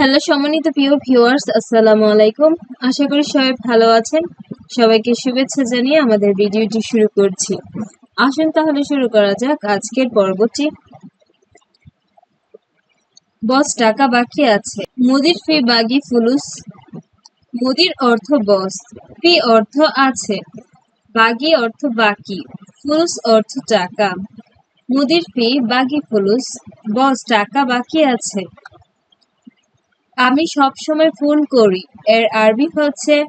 Hello সম্মানিত প্রিয় viewers, আসসালামু আলাইকুম। আশা করি সবাই ভালো আছেন। সবাইকে শুভেচ্ছা জানিয়ে আমাদের ভিডিওটি শুরু করছি। আসুন তাহলে শুরু করা যাক আজকের পর্বটি। বস, টাকা বাকি আছে। মুদির ফি, বাগি, ফুলুস। মুদির অর্থ বস, ফি অর্থ আছে, বাগি অর্থ বাকি, ফুলুস অর্থ টাকা। মুদির ফি, বাগি, ফুলুস। বস, টাকা বাকি আছে। আমি সব সময় ফোন করি। এর আরবি হচ্ছে,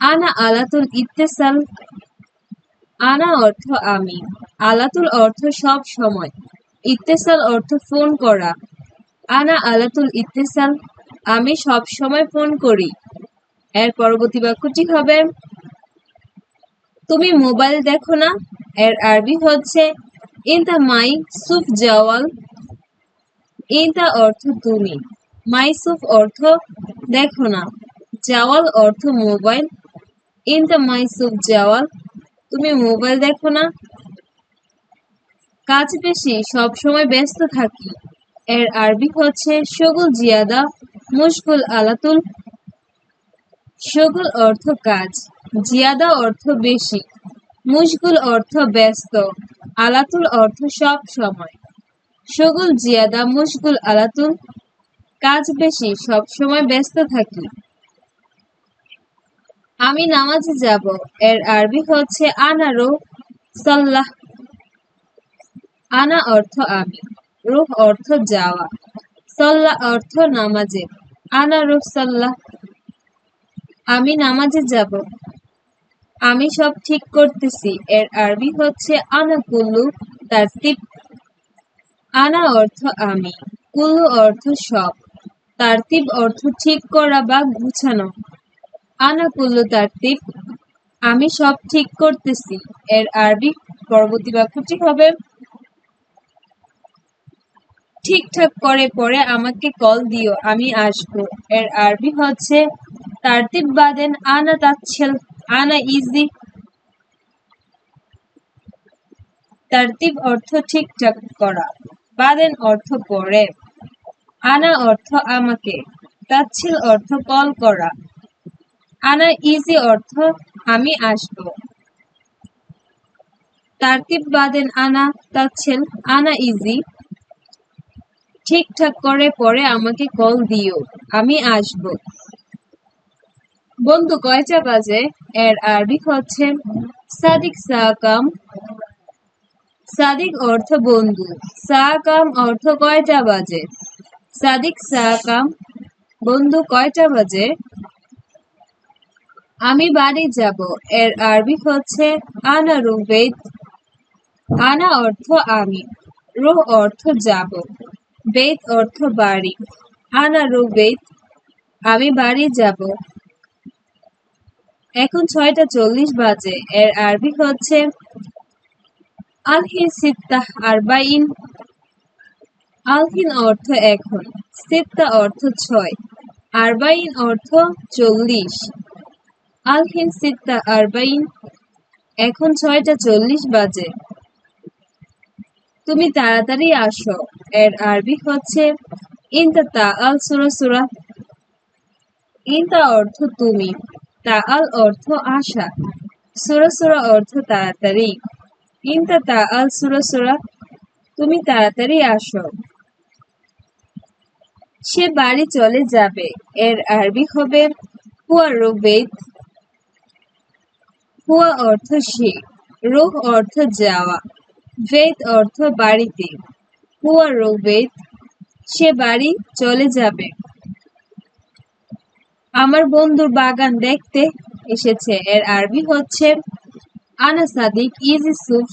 আনা আলাতুল ইত্তেসাল। আনা অর্থ আমি। আলাতুল অর্থ সব সময়। ইত্তেসাল অর্থ ফোন করা। আনা আলাতুল ইত্তেসাল। আমি সব সময় ফোন করি। এর পরবর্তী বাক্যটি হবে, তুমি মোবাইল দেখো না? এর আরবি হচ্ছে ইন ইনতা মাই সুফ জাওয়াল। ইনতা অর্থ তুমি। মাইসুফ অর্থ, দেখো না, জাওয়াল অর্থ মোবাইল। ইন দ্য মাইসুফ জাওয়াল, তুমি মোবাইল দেখো না। কাজ বেশি, সব সময় ব্যস্ত থাকি। এর আরবি হচ্ছে শগুল জিয়াদা মুশগুল আলাতুল। শগুল অর্থ কাজ, জিয়াদা অর্থ বেশি। মুশগুল অর্থ ব্যস্ত, আলাতুল অর্থ সব সময়। শগুল জিয়াদা মুশগুল আলাতুল। কাজ বেশি সব সময় ব্যস্ত থাকি। আমি নামাজে যাব, এর আরবি হচ্ছে আনারো সাল্লাহ। আনা অর্থ আমি, রুহ অর্থ যাওয়া, সল্লাহ অর্থ নামাজে, আনা রুহ সাল্লাহ। আমি নামাজে যাব, আমি সব ঠিক করতেছি, এর আরবি হচ্ছে আনা কুল্লু, তার আনা অর্থ আমি, কুল্লু অর্থ সব। তারতিব অর্থ ঠিক করা বা গুছানো। আনা কুল্লু তারতিব, আমি সব ঠিক করতেছি। এর আরবি পরবর্তী বাক্যটি হবে, ঠিকঠাক করে পরে আমাকে কল দিও, আমি আসব। এর আরবি হচ্ছে, তারতিব বাদেন, আনা তাচ্ছেল, আনা ইজি। তারতিব অর্থ ঠিকঠাক করা, বাদেন অর্থ পরে। আনা অর্থ আমাকে, তাচ্ছিল অর্থ কল করা। আনা ইজি অর্থ, আমি আসব। তারতিব বাদেন, আনা তাচ্ছিল, আনা ইজি ঠিকঠাক করে পরে আমাকে কল দিও, আমি আসব। বন্ধু, কয়টা বাজে? এর আরবি হচ্ছে, সাদিক সাকাম সাদিক অর্থ বন্ধু। সাকাম অর্থ কয়টা বাজে? সাদিক সাকাম, বন্ধু কয়টা বাজে? আমি বাড়ি যাব, এর আরবি হচ্ছে আনা রুবেদ আনা অর্থ আমি, রুহ অর্থ যাব বেদ অর্থ বাড়ি। আনা রুবেদ আমি বাড়ি যাব। এখন ছয়টা চল্লিশ বাজে, এর আরবি হচ্ছে আলহি সিত্তাহ আরবাইন। আলহিন অর্থ এখন, সিত্তা অর্থ ছয়, আরবাইন অর্থ চল্লিশ। আলহিন, সিত্তা, আরবাইন, এখন ছয়টা চল্লিশ বাজে। তুমি তাড়াতাড়ি আসো, এর আরবি হচ্ছে ইনতা তা আল সুরা সুরা। ইনতা অর্থ তুমি তা আল অর্থ আশা। সুরা সুরা অর্থ তাড়াতাড়ি। ইনতা তা আল সুরা সুরা। তুমি তাড়াতাড়ি আসো। সে বাড়ি চলে যাবে। এর আরবি হবে রুবেদ অর্থ সে, রুহ অর্থ যাওয়া বেদ অর্থ বাড়িতে। রুবেদ সে বাড়ি চলে যাবে আমার বন্ধুর বাগান দেখতে এসেছে। এর আরবি হচ্ছে আনা সাদিক ইজিসুফ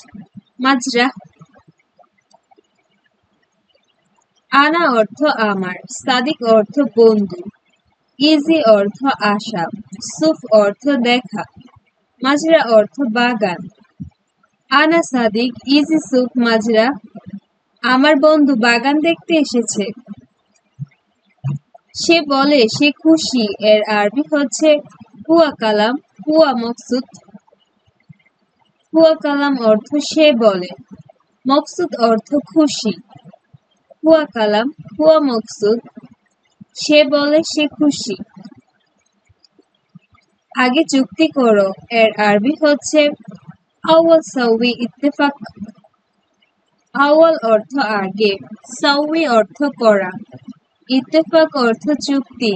মাজরা আনা অর্থ আমার, সাদিক অর্থ বন্ধু, ইজি অর্থ আশা, সুফ অর্থ দেখা, মাজরা অর্থ বাগান। আনা সাদিক, ইজি সুফ, মাজরা, আমার বন্ধু বাগান দেখতে এসেছে। সে বলে, সে খুশি, এর আরবি হচ্ছে, হুয়া কালাম, হুয়া মকসুদ। হুয়া কালাম অর্থ সে বলে, মকসুদ অর্থ খুশি। হুয়া কালাম হুয়া মকসুদ, সে বলে সে খুশি। আগে চুক্তি করো, এর আরবি হচ্ছে আউয়াল সাউই ইত্তেফাক। আউয়াল অর্থ আগে সাউই অর্থ করা। ইত্তেফাক অর্থ চুক্তি।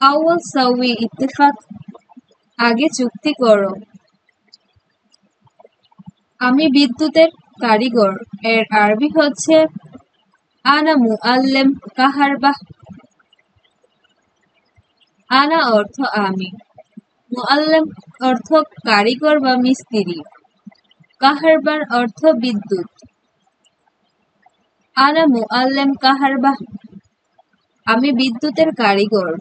আউয়াল সাউই ইত্তেফাক, আগে চুক্তি করো। আমি বিদ্যুতের কারিগর। এর আরবি হচ্ছে, আনা মুআল্লেম কাহারবাহ? আনা অর্থ আমি মুআল্লেম অর্থ কারিগর বা মিস্ত্রি। কাহারবার অর্থ বিদ্যুৎ। আনা মুআল্লেম কাহারবাহ? আমি বিদ্যুতের কারিগর।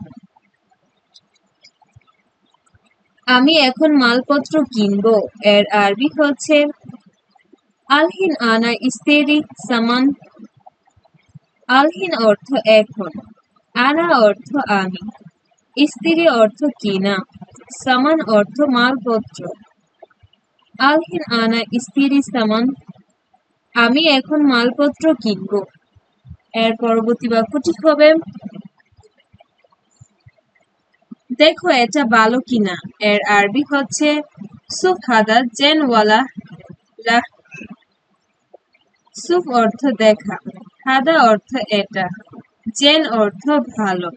আমি এখন মালপত্র কিনবো। এর আরবি হচ্ছে আলহিন আনা ইস্তেরি সামান। আলহিন অর্থ এখন, আনা অর্থ আমি। স্ত্রী অর্থ কিনা, সামান অর্থ মালপত্র। আলহিন আনা স্ত্রী সামান, আমি এখন মালপত্র কিনব। এর পরবর্তী বাক্যটি হবে, দেখো এটা ভালো কিনা। এর আরবি হচ্ছে সুফ হাদা জেন ওয়ালা লাহ সুফ অর্থ দেখা হাদা অর্থ এটা, জেন অর্থ ভালো,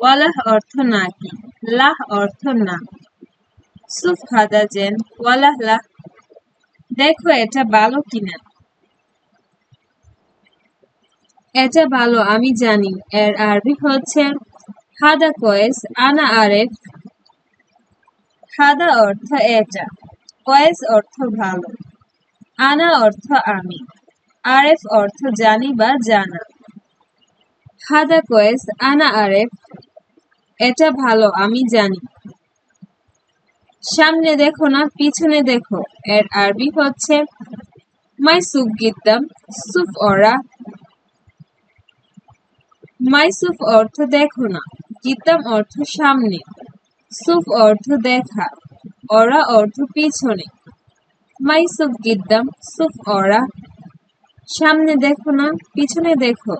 ওয়ালাহ অর্থ নাকি, লাহ অর্থ না। সুফ হাদা জেন, ওয়ালাহ, লাহ, দেখো এটা ভালো কিনা। এটা ভালো, আমি জানি, এর আরবি হচ্ছে হাদা কয়েস, আনা আরেফ হাদা অর্থ এটা, কয়েস অর্থ ভালো, আনা অর্থ আমি। আরেফ অর্থ জানি বা জানা। হাদা কয়েস, আনা আরেফ, এটা ভালো, আমি জানি। সামনে দেখো না, পিছনে দেখো, এর আরবি হচ্ছে মাই সুফ গিদ্দাম, সুফ অরা। মাই সুফ অর্থ দেখো না, গিদ্দাম অর্থ সামনে, সুফ অর্থ দেখা, অরা অর্থ পিছনে। মাই সুফ গিদ্দাম, সুফ অরা। সামনে দেখো না, পিছনে দেখো।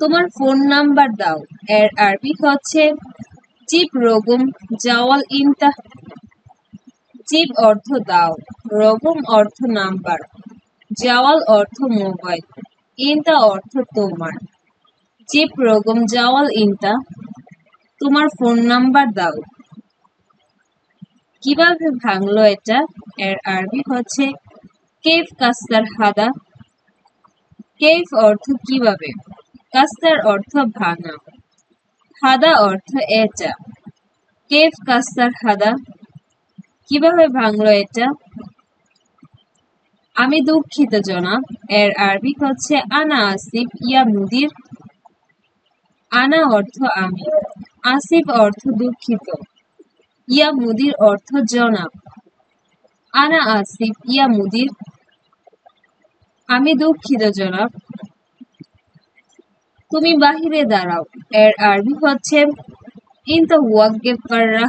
তোমার ফোন নাম্বার দাও। এর আরবি হচ্ছে জিপ রগম জাওয়াল ইনতা জিপ অর্থ দাও। রগম অর্থ নাম্বার। জাওয়াল অর্থ মোবাইল। ইনতা অর্থ তোমার। জিপ রগম জাওয়াল ইনতা তোমার ফোন নাম্বার দাও। কীভাবে ভাঙলো এটা? এর আরবি হচ্ছে কেফ কাস্তার হাদা? কেফ অর্থ কীভাবে? কাস্তার অর্থ ভাঙা। হাদা অর্থ এটা কেফ কাস্তার হাদা? কীভাবে ভাঙলো এটা? আমি দুঃখিত, জনাব। এর আরবি হচ্ছে আনা আসিফ ইয়া মুদির। আনা অর্থ আমি। আসিফ অর্থ দুঃখিত। ইয়া মুদির অর্থ জনাব। আনা আসিফ ইয়া মুদির। আমি দুঃখিত, জনাব। তুমি বাহিরে দাঁড়াও। এর আরবি হচ্ছে পাররা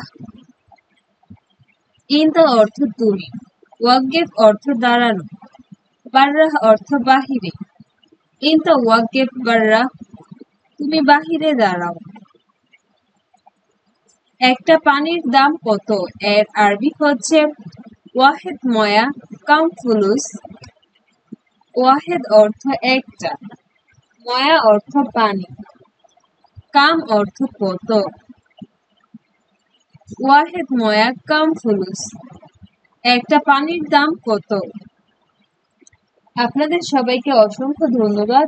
অর্থ তুমি। অর্থ দাঁড়ানো। বাররাহ অর্থ বাহিরে। বাররা তুমি বাহিরে দাঁড়াও। একটা পানির দাম কত? এর আরবি হচ্ছে, ওয়াহেদ ময়া কাম ফুলুস ওয়াহেদ অর্থ একটা, ময়া অর্থ পানি, কাম অর্থ কত ওয়াহেদ ময়া, কাম ফুলুস। একটা পানির দাম কত? আপনাদের সবাইকে অসংখ্য ধন্যবাদ।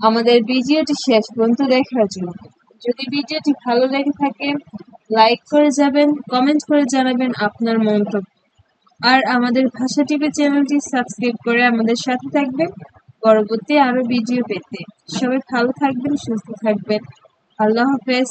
আমাদের ভিডিওটি শেষ পর্যন্ত দেখার জন্য। যদি ভিডিওটি ভালো লেগে থাকে, লাইক করে যাবেন, কমেন্ট করে জানাবেন আপনার মন্তব্য। আর আমাদের ভাষা টিভি চ্যানেলটি সাবস্ক্রাইব করে আমাদের সাথে থাকবেন। পরবর্তী আরও ভিডিও পেতে। সবাই ভালো থাকবেন, সুস্থ থাকবেন। আল্লাহ হাফেজ।